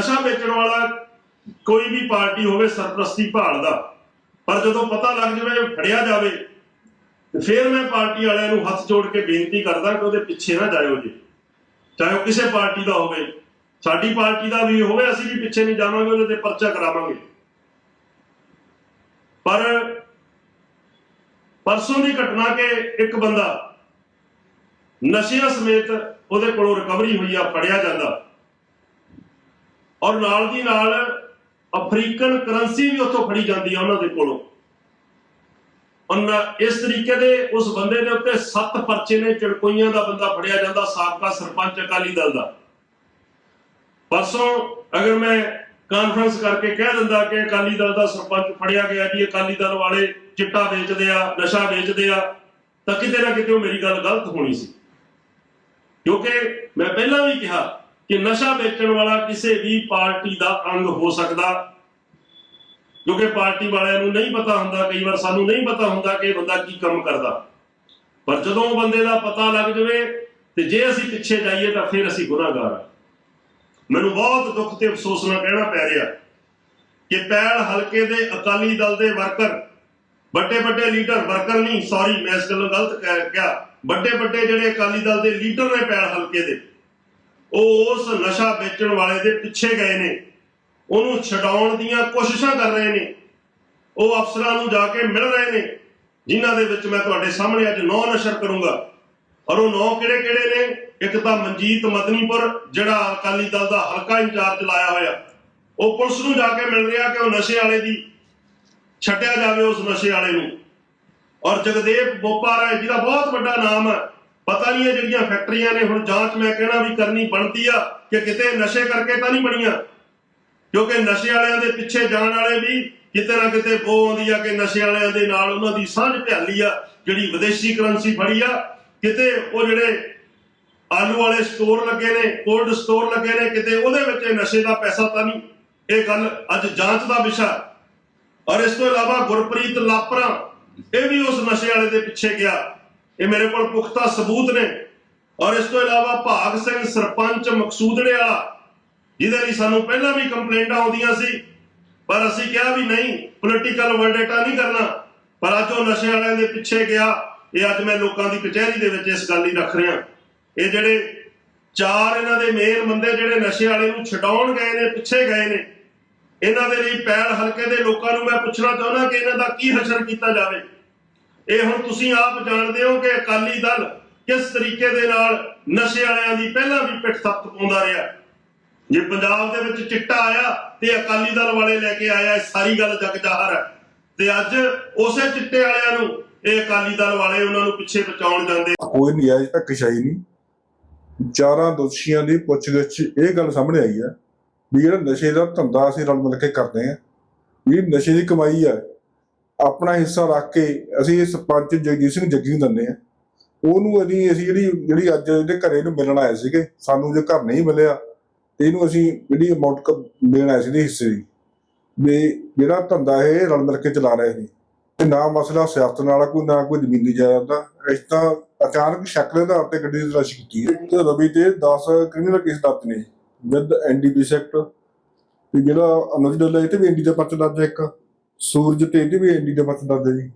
ਨਸ਼ਾ ਵੇਚਣ ਵਾਲਾ ਕੋਈ ਵੀ ਪਾਰਟੀ ਹੋਵੇ ਸਰਪ੍ਰਸਤੀ ਭਾਲਦਾ। ਪਰ ਜਦੋਂ ਪਤਾ ਲੱਗ ਜਾਵੇ ਫੜਿਆ ਜਾਵੇ, ਤੇ ਫਿਰ ਮੈਂ ਪਾਰਟੀ ਵਾਲਿਆਂ ਨੂੰ ਹੱਥ ਜੋੜ ਕੇ ਬੇਨਤੀ ਕਰਦਾ ਕਿ ਉਹਦੇ ਪਿੱਛੇ ਨਾ ਜਾਇਓ ਜੀ। ਚਾਹੇ ਉਹ ਕਿਸੇ ਪਾਰਟੀ ਦਾ ਹੋਵੇ, ਸਾਡੀ ਪਾਰਟੀ ਦਾ ਵੀ ਹੋਵੇ, ਅਸੀਂ ਵੀ ਪਿੱਛੇ ਨਹੀਂ ਜਾਵਾਂਗੇ, ਉਹਦੇ ਤੇ ਪਰਚਾ ਕਰਾਵਾਂਗੇ। ਪਰ ਪਰਸੋਂ ਦੀ ਘਟਨਾ ਕਿ ਇੱਕ ਬੰਦਾ ਨਸ਼ਿਆਂ ਸਮੇਤ ਉਹਦੇ ਕੋਲੋਂ ਰਿਕਵਰੀ ਹੋਈ ਆ, ਫੜਿਆ ਜਾਂਦਾ। ਔਰ ਨਾਲ ਦੀ ਨਾਲ ਅਫਰੀਕਨ ਕਰੰਸੀ ਵੀ ਉੱਥੋਂ ਫੜੀ ਜਾਂਦੀ ਆ ਉਹਨਾਂ ਦੇ ਕੋਲੋਂ। ਉਹਨਾਂ ਇਸ ਤਰੀਕੇ ਦੇ ਉਸ ਬੰਦੇ ਦੇ ਉੱਤੇ ਸੱਤ ਪਰਚੇ ਨੇ, ਚੜਕੋਈਆਂ ਦਾ ਬੰਦਾ ਫੜਿਆ ਜਾਂਦਾ, ਸਾਬਕਾ ਸਰਪੰਚ ਅਕਾਲੀ ਦਲ ਦਾ। ਪਰਸੋਂ ਅਗਰ ਮੈਂ ਕਾਨਫਰੰਸ ਕਰਕੇ ਕਹਿ ਦਿੰਦਾ ਕਿ ਅਕਾਲੀ ਦਲ ਦਾ ਸਰਪੰਚ ਫੜਿਆ ਗਿਆ ਜੀ, ਅਕਾਲੀ ਦਲ ਵਾਲੇ ਚਿੱਟਾ ਵੇਚਦੇ ਆ, ਨਸ਼ਾ ਵੇਚਦੇ ਆ, ਤਾਂ ਕਿਤੇ ਨਾ ਕਿਤੇ ਉਹ ਮੇਰੀ ਗੱਲ ਗਲਤ ਹੋਣੀ ਸੀ। ਕਿਉਂਕਿ ਮੈਂ ਪਹਿਲਾਂ ਵੀ ਕਿਹਾ ਕਿ ਨਸ਼ਾ ਵੇਚਣ ਵਾਲਾ ਕਿਸੇ ਵੀ ਪਾਰਟੀ ਦਾ ਅੰਗ ਹੋ ਸਕਦਾ। ਕਿਉਂਕਿ ਪਾਰਟੀ ਵਾਲਿਆਂ ਨੂੰ ਨਹੀਂ ਪਤਾ ਹੁੰਦਾ, ਕਈ ਵਾਰ ਸਾਨੂੰ ਨਹੀਂ ਪਤਾ ਹੁੰਦਾ ਕਿ ਬੰਦਾ ਕੀ ਕੰਮ ਕਰਦਾ। ਪਰ ਜਦੋਂ ਬੰਦੇ ਦਾ ਪਤਾ ਲੱਗ ਜਾਵੇ ਤੇ ਜੇ ਅਸੀਂ ਪਿੱਛੇ ਜਾਈਏ ਤਾਂ ਫਿਰ ਅਸੀਂ ਗੁਨਾਹਗਾਰ ਹਾਂ। ਮੈਨੂੰ ਬਹੁਤ ਦੁੱਖ ਤੇ ਅਫਸੋਸ ਨਾਲ ਕਹਿਣਾ ਪੈ ਰਿਹਾ ਕਿ ਪੈਲ ਹਲਕੇ ਦੇ ਅਕਾਲੀ ਦਲ ਦੇ ਵਰਕਰ ਵੱਡੇ ਵੱਡੇ ਲੀਡਰ, ਵਰਕਰ ਨਹੀਂ ਸੌਰੀ ਮੈਂ ਇਸ ਗੱਲੋਂ ਗਲਤ ਕਹਿ ਗਿਆ ਵੱਡੇ ਵੱਡੇ ਜਿਹੜੇ ਅਕਾਲੀ ਦਲ ਦੇ ਲੀਡਰ ਨੇ ਪੈਲ ਹਲਕੇ ਦੇ ਉਹ ਉਸ ਨਸ਼ਾ ਵੇਚਣ ਵਾਲੇ ਦੇ ਪਿੱਛੇ ਗਏ ਨੇ। ਉਹਨੂੰ ਛਡਾਉਣ ਦੀਆਂ ਕੋਸ਼ਿਸ਼ਾਂ ਕਰ ਰਹੇ ਨੇ। ਉਹ ਅਫਸਰਾਂ ਨੂੰ ਜਾ ਕੇ ਮਿਲ ਰਹੇ ਨੇ। ਜਿਨ੍ਹਾਂ ਦੇ ਵਿੱਚ ਮੈਂ ਤੁਹਾਡੇ ਸਾਹਮਣੇ ਅੱਜ ਨੌ ਨਸ਼ਰ ਕਰੂੰਗਾ। ਔਰ ਉਹ ਨੌ ਕਿਹੜੇ ਕਿਹੜੇ ਨੇ? ਇੱਕ ਤਾਂ ਮਨਜੀਤ ਮਦਨੀਪੁਰ, ਜਿਹੜਾ ਅਕਾਲੀ ਦਲ ਦਾ ਹਲਕਾ ਇੰਚਾਰਜ ਲਾਇਆ ਹੋਇਆ। ਉਹ ਪੁਲਿਸ ਨੂੰ ਜਾ ਕੇ ਮਿਲ ਰਿਹਾ ਕਿ ਉਹ ਨਸ਼ੇ ਵਾਲੇ ਦੀ ਛੱਡਿਆ ਜਾਵੇ ਉਸ ਨਸ਼ੇ ਵਾਲੇ ਨੂੰ। ਔਰ ਜਗਦੇਵ ਬੋਪਾ ਰਾਏ ਜਿਹਦਾ ਬਹੁਤ ਵੱਡਾ ਨਾਮ ਹੈ। ਪਤਾ ਨਹੀਂ ਇਹ ਜਿਹੜੀਆਂ ਫੈਕਟਰੀਆਂ ਨੇ, ਹੁਣ ਜਾਂਚ ਮੈਂ ਕਹਿਣਾ ਵੀ ਕਰਨੀ ਬਣਦੀ ਆ ਕਿ ਕਿਤੇ ਨਸ਼ੇ ਕਰਕੇ ਤਾਂ ਨਹੀਂ ਬਣੀਆਂ। ਕਿਉਂਕਿ ਨਸ਼ੇ ਵਾਲਿਆਂ ਦੇ ਪਿੱਛੇ ਜਾਣ ਵਾਲੇ ਵੀ ਕਿਤੇ ਨਾ ਕਿਤੇ ਬੋ ਆਉਂਦੀ ਆ ਕਿ ਨਸ਼ੇ ਵਾਲਿਆਂ ਦੇ ਨਾਲ ਉਹਨਾਂ ਦੀ ਸਾਂਝ ਭਿਆਲੀ ਆ, ਜਿਹੜੀ ਵਿਦੇਸ਼ੀ ਕਰੰਸੀ ਫੜੀ ਆ। ਕਿਤੇ ਉਹ ਜਿਹੜੇ ਆਲੂ ਵਾਲੇ ਸਟੋਰ ਲੱਗੇ ਨੇ ਕੋਲਡ ਸਟੋਰ ਲੱਗੇ ਨੇ, ਕਿਤੇ ਉਹਦੇ ਵਿੱਚ ਨਸ਼ੇ ਦਾ ਪੈਸਾ ਤਾਂ ਨਹੀਂ। ਇਹ ਗੱਲ ਅੱਜ ਜਾਂਚ ਦਾ ਵਿਸ਼ਾ। ਔਰ ਇਸ ਤੋਂ ਇਲਾਵਾ ਗੁਰਪ੍ਰੀਤ ਲਾਪਰਾ, ਇਹ ਵੀ ਉਸ ਨਸ਼ੇ ਵਾਲੇ ਦੇ ਪਿੱਛੇ ਗਿਆ। ਇਹ ਮੇਰੇ ਕੋਲ ਪੁਖਤਾ ਸਬੂਤ ਨੇ। ਔਰ ਇਸ ਤੋਂ ਇਲਾਵਾ ਭਾਗ ਸਿੰਘ ਸਰਪੰਚ ਮਕਸੂਦੜੇ ਵਾਲਾ, ਜਿਹਦੇ ਲਈ ਸਾਨੂੰ ਪਹਿਲਾਂ ਵੀ ਕੰਪਲੇਂਟਾਂ ਆਉਂਦੀਆਂ ਸੀ, ਪਰ ਅਸੀਂ ਕਿਹਾ ਵੀ ਨਹੀਂ ਪੋਲੀਟੀਕਲ ਵਰਡੇਟਾ ਨਹੀਂ ਕਰਨਾ। ਪਰ ਅੱਜ ਉਹ ਨਸ਼ੇ ਵਾਲਿਆਂ ਦੇ ਪਿੱਛੇ ਗਿਆ। ਇਹ ਅੱਜ ਮੈਂ ਲੋਕਾਂ ਦੀ ਕਚਹਿਰੀ ਦੇ ਵਿੱਚ ਇਸ ਗੱਲ ਹੀ ਰੱਖ ਰਿਹਾ। ਇਹ ਜਿਹੜੇ ਚਾਰ ਇਹਨਾਂ ਦੇ ਮੇਨ ਬੰਦੇ ਜਿਹੜੇ ਨਸ਼ੇ ਵਾਲੇ ਨੂੰ ਛਡਾਉਣ ਗਏ ਨੇ, ਪਿੱਛੇ ਗਏ ਨੇ, ਇਹਨਾਂ ਦੇ ਲਈ ਪੈਲ ਹਲਕੇ ਦੇ ਲੋਕਾਂ ਨੂੰ ਮੈਂ ਪੁੱਛਣਾ ਚਾਹੁੰਦਾ ਕਿ ਇਹਨਾਂ ਦਾ ਕੀ ਹਸ਼ਰ ਕੀਤਾ ਜਾਵੇ। ਇਹ ਹੁਣ ਤੁਸੀਂ ਆਪ ਜਾਣਦੇ ਹੋ ਕਿ ਅਕਾਲੀ ਦਲ ਕਿਸ ਤਰੀਕੇ ਦੇ ਨਾਲ ਨਸ਼ੇ ਵਾਲਿਆਂ ਦੀ ਪਹਿਲਾਂ ਵੀ ਪਿੱਠ ਥੱਪ ਪਾਉਂਦਾ ਰਿਹਾ। ਜੇ ਪੰਜਾਬ ਦੇ ਵਿੱਚ ਚਿੱਟਾ ਆਇਆ ਤੇ ਅਕਾਲੀ ਦਲ ਵਾਲੇ ਲੈ ਕੇ ਆਇਆ, ਇਹ ਸਾਰੀ ਗੱਲ ਜਗ ਜ਼ਾਹਰ ਹੈ। ਤੇ ਅੱਜ ਉਸੇ ਚਿੱਟੇ ਵਾਲਿਆਂ ਨੂੰ ਇਹ ਅਕਾਲੀ ਦਲ ਵਾਲੇ ਉਹਨਾਂ ਨੂੰ ਪਿੱਛੇ ਬਚਾਉਣ ਜਾਂਦੇ ਕੋਈ ਨਜਾਇਜ਼ ਧੱਕੇਸ਼ਾਹੀ ਨਹੀਂ। ਚਾਰਾਂ ਦੋਸ਼ੀਆਂ ਦੀ ਪੁੱਛਗਿੱਛ ਇਹ ਗੱਲ ਸਾਹਮਣੇ ਆਈ ਹੈ ਵੀ ਜਿਹੜਾ ਨਸ਼ੇ ਦਾ ਧੰਦਾ ਅਸੀਂ ਰਲ ਮਿਲ ਕੇ ਕਰਦੇ ਹਾਂ, ਵੀ ਨਸ਼ੇ ਦੀ ਕਮਾਈ ਹੈ ਆਪਣਾ ਹਿੱਸਾ ਰੱਖ ਕੇ ਅਸੀਂ ਸਰਪੰਚ ਜਗਜੀਤ ਸਿੰਘ ਜੱਗੀ ਨੂੰ ਦਿੰਦੇ ਹਾਂ। ਉਹਨੂੰ ਅਸੀਂ ਅਸੀਂ ਜਿਹੜੀ ਜਿਹੜੀ ਅੱਜ ਇਹਦੇ ਘਰੇ ਨੂੰ ਮਿਲਣ ਆਏ ਸੀਗੇ, ਸਾਨੂੰ ਜੇ ਘਰ ਨਹੀਂ ਮਿਲਿਆ, ਇਹਨੂੰ ਅਸੀਂ ਜਿਹੜੀ ਅਮਾਉਂਟ ਦੇਣ ਆਏ ਸੀ ਦੇ ਹਿੱਸੇ ਦੀ। ਵੀ ਜਿਹੜਾ ਧੰਦਾ ਇਹ ਰਲ ਮਿਲ ਕੇ ਚਲਾ ਰਹੇ ਨੇ। ਤੇ ਨਾ ਮਸਲਾ ਸਿਆਸਤ ਨਾਲ ਕੋਈ ਨਾ ਕੋਈ ਜ਼ਮੀਨੀ ਜਾਇਦਾਦ ਦਾ। ਇਸ ਤਾਂ ਅਚਾਨਕ ਸ਼ੱਕ ਦੇ ਆਧਾਰ ਤੇ ਗੱਡੀ ਦੀ ਤਲਾਸ਼ੀ ਕੀਤੀ ਹੈ। ਤੇ ਰਵੀ ਤੇ 10 ਕ੍ਰਿਮੀਨਲ ਕੇਸ ਦਰਜ ਨੇ, ਵਿਦ ਐਨਡੀਪੀਸੀ ਐਕਟ ਤੇ ਜਿਹੜਾ ਅਨੁਜ ਡੱਲਾ, ਇਹ ਤੇ ਵੀ ਐਨਡੀ ਦਾ ਪਰਚਾ ਦਰਜ ਹੈ ਇੱਕ। ਸੂਰਜ ਤੇ ਇਹਦੇ ਵੀ ਐਨਡੀ ਦੇ ਪਰਚਾ ਦਰਜ ਜੀ।